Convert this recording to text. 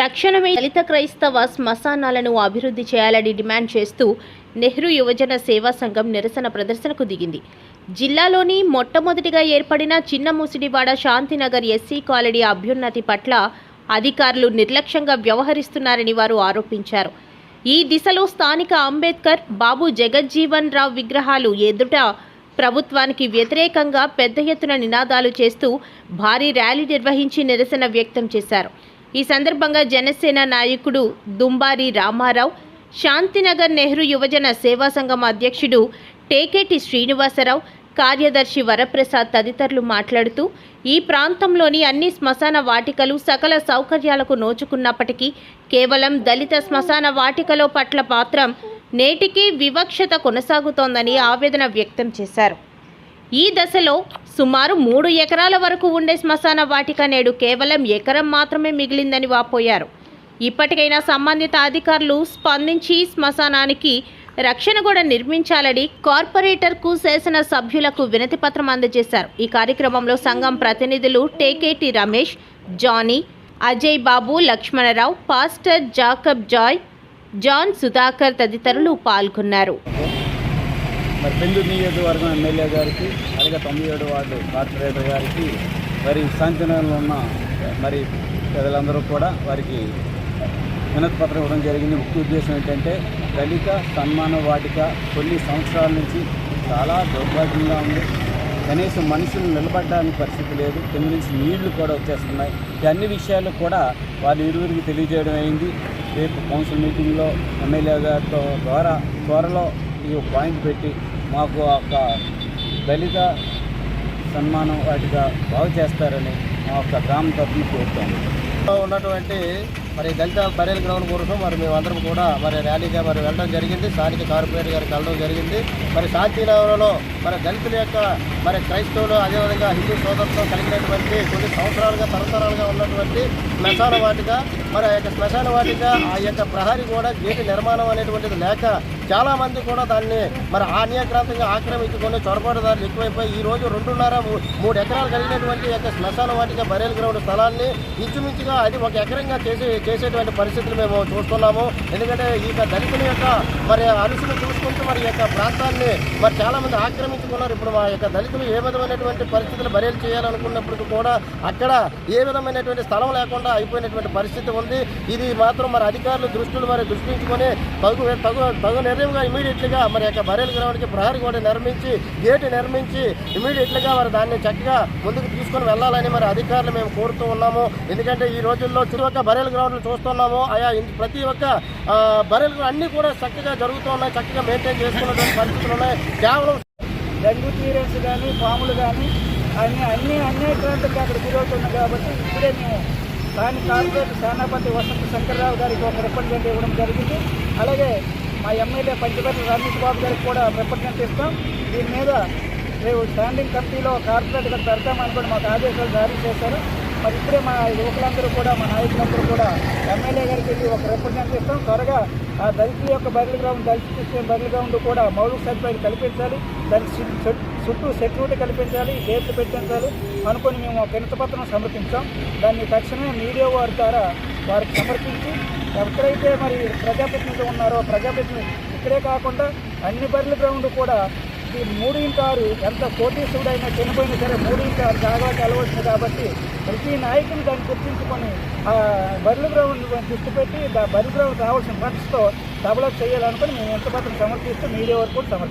తక్షణమే దళిత క్రైస్తవ శ్మశానాలను అభివృద్ధి చేయాలని డిమాండ్ చేస్తూ నెహ్రూ యువజన సేవా సంఘం నిరసన ప్రదర్శనకు దిగింది. జిల్లాలోని మొట్టమొదటిగా ఏర్పడిన చిన్న ముసిడివాడ శాంతినగర్ ఎస్సీ కాలనీ అభ్యున్నతి పట్ల అధికారులు నిర్లక్ష్యంగా వ్యవహరిస్తున్నారని వారు ఆరోపించారు. ఈ దిశలో స్థానిక అంబేద్కర్ బాబు జగజ్జీవన్ రావు విగ్రహాలు ఎదుట ప్రభుత్వానికి వ్యతిరేకంగా పెద్ద ఎత్తున నినాదాలు చేస్తూ భారీ ర్యాలీ నిర్వహించి నిరసన వ్యక్తం చేశారు. ఈ సందర్భంగా జనసేన నాయకుడు దుంబారి రామారావు శాంతినగర్ నెహ్రూ యువజన సేవా సంఘం అధ్యక్షుడు టేకేటి శ్రీనివాసరావు కార్యదర్శి వరప్రసాద్ తదితరులు మాట్లాడుతూ ఈ ప్రాంతంలోని అన్ని శ్మశాన వాటికలు సకల సౌకర్యాలకు నోచుకున్నప్పటికీ కేవలం దళిత శ్మశాన వాటికలో పట్ల పాత్రం నేటికీ వివక్షత కొనసాగుతోందని ఆవేదన వ్యక్తం చేశారు. ఈ దశలో సుమారు మూడు ఎకరాల వరకు ఉండే శ్మశాన వాటిక నేడు కేవలం ఎకరం మాత్రమే మిగిలిందని వాపోయారు. ఇప్పటికైనా సంబంధిత అధికారులు స్పందించి శ్మశానానికి రక్షణ కూడా నిర్మించాలని కార్పొరేటర్కు శాసన సభ్యులకు వినతి పత్రం అందజేశారు. ఈ కార్యక్రమంలో సంఘం ప్రతినిధులు Teketi Ramesh Johnny Ajay Babu Lakshmanarao pastor Jacob Joy John Sudhakar తదితరులు పాల్గొన్నారు. మరి బెంగళూరు నియోజకవర్గం ఎమ్మెల్యే గారికి అలాగే తొంభై ఏడు వార్డు కార్పొరేటర్ గారికి మరి శాంతినగర్లో ఉన్న మరి ప్రజలందరూ కూడా వారికి వినతి పత్రం ఇవ్వడం జరిగింది. ముఖ్య ఉద్దేశం ఏంటంటే దళిత సన్మాన వాటిక కొన్ని సంవత్సరాల నుంచి చాలా దౌర్భాగ్యంగా ఉంది. కనీసం మనుషులు నిలబడడానికి పరిస్థితి లేదు. కింద నుంచి నీళ్ళు కూడా వచ్చేస్తున్నాయి. అన్ని విషయాలు కూడా వాళ్ళు ఇరువురికి తెలియజేయడం అయింది. రేపు కౌన్సిల్ మీటింగ్లో ఎమ్మెల్యే గారితో ద్వారా త్వరలో ఈ పాయింట్ పెట్టి మాకు ఒక దళిత సన్మానం వాటిగా బాగు చేస్తారని మా యొక్క గ్రామ తరఫున కోరుతాము. ఉన్నటువంటి మరి దళిత బరేల్ గ్రౌండ్ కోసం మరి మేమందరం కూడా మరి ర్యాలీగా మరి వెళ్ళడం జరిగింది. స్థానిక కార్పొరేటర్ గారికి వెళ్ళడం జరిగింది. మరి శాంతినగరంలో మరి దళితుల యొక్క మరి క్రైస్తవులు అదేవిధంగా హిందూ సోదరులతో కలిగినటువంటి కొన్ని సంవత్సరాలుగా తరతరాలుగా ఉన్నటువంటి శ్మశాన వాటిక మరి ఆ యొక్క శ్మశాన వాటిక ఆ యొక్క ప్రహరీ కూడా గేటు నిర్మాణం అనేటువంటిది లేక చాలా మంది కూడా దాన్ని మరి ఆన్యాక్రాంతంగా ఆక్రమించుకొని చొరబాటుదారులు ఎక్కువైపోయి ఈ రోజు రెండున్నర మూడు ఎకరాలు కలిగినటువంటి యొక్క శ్మశాన వాటిక బరేల్ గ్రౌండ్ స్థలాన్ని ఇంచుమించుగా అది ఒక ఎకరంగా చేసి చేసేటువంటి పరిస్థితులు మేము చూస్తున్నాము. ఎందుకంటే ఈ యొక్క దళితుల యొక్క మరి అరుసులు చూసుకుంటూ మరి యొక్క ప్రాంతాన్ని మరి చాలా మంది ఆక్రమించుకున్నారు. ఇప్పుడు మా యొక్క దళితులు ఏ విధమైనటువంటి పరిస్థితులు బరేలు చేయాలనుకున్నప్పటికీ కూడా అక్కడ ఏ విధమైనటువంటి స్థలం లేకుండా అయిపోయినటువంటి పరిస్థితి ఉంది. ఇది మాత్రం మరి అధికారులు దృష్టిలో మరి దృష్టించుకొని తగు తగు తగు నిర్ణయంగా ఇమీడియట్లీగా మరి యొక్క బరేల్ గ్రౌండ్కి ప్రహరీ కూడా నిర్మించి గేటు నిర్మించి ఇమీడియట్లీగా మరి దాన్ని చక్కగా ముందుకు తీసుకొని వెళ్ళాలని మరి అధికారులు మేము కోరుతూ ఉన్నాము. ఎందుకంటే ఈ రోజుల్లో చుట్టూ ఒక్క బరేల్ గ్రౌండ్లు చూస్తున్నాము. ఆయా ప్రతి ఒక్క ఆ, అన్నీ కూడా చక్కగా జరుగుతూ ఉన్నాయి. చక్కగా మెయింటైన్ చేసుకున్నటువంటి పరిస్థితులు ఉన్నాయి. కేవలం డెంగ్యూ తీరస్ కానీ పాములు కానీ అన్ని అన్ని అన్యాక్రాంతికి అక్కడ గురవుతున్నాయి కాబట్టి ఇప్పుడే మేము దాని కార్పొరేట్ సేనాపతి వసంత శంకర్రావు గారికి ఒక రిప్రజెంట్ ఇవ్వడం జరిగింది. అలాగే మా ఎమ్మెల్యే పంచపతి రమేష్ బాబు గారికి కూడా రిప్రజెంట్ ఇస్తాం. దీని మీద రేపు స్టాండింగ్ కమిటీలో కార్పొరేట్గా పెడతామని కూడా మాకు ఆదేశాలు జారీ చేశారు. మరి ఇప్పుడే మా యువకులందరూ కూడా మా నాయకులందరూ కూడా ఎమ్మెల్యే గారికి వెళ్ళి ఒక రిప్రజెంట్ ఇస్తాం. త్వరగా ఆ దళితుల యొక్క బదిలీ గ్రౌండ్ దళిత క్రిస్టియన్ బదిలీ గ్రౌండ్ కూడా మౌలిక సదుపాయాలు కల్పించాలి. దానికి చుట్టూ- చుట్టూ- సెక్యూరిటీ కల్పించాలి గేట్లు పెట్టించాలి. అనుకొని మేము ఒక వినతిపత్రం సమర్పించాం. దాన్ని తక్షణమే మీడియా వారి ద్వారా వారికి సమర్పించి ఎక్కడైతే మరి ప్రజాప్రతినిధులు ఉన్నారో ప్రజాప్రతినిధులు ఇక్కడే కాకుండా అన్ని బర్రెల గ్రౌండ్ కూడా ఈ మూడు ఎంత కోటీసుడైనా చనిపోయినా సరే మూడు ఇంటూ ఆరు జాగాకి కాబట్టి ప్రతి నాయకులు దాన్ని గుర్తించుకొని ఆ బర్రెల గ్రౌండ్ దృష్టి పెట్టి బర్రెల గ్రౌండ్ రావాల్సిన ఫండ్స్తో డెవలప్ చేయాలనుకుని మేము ఎంత పత్రం సమర్పిస్తూ మీడియా వరకు కూడా సమర్పిస్తాం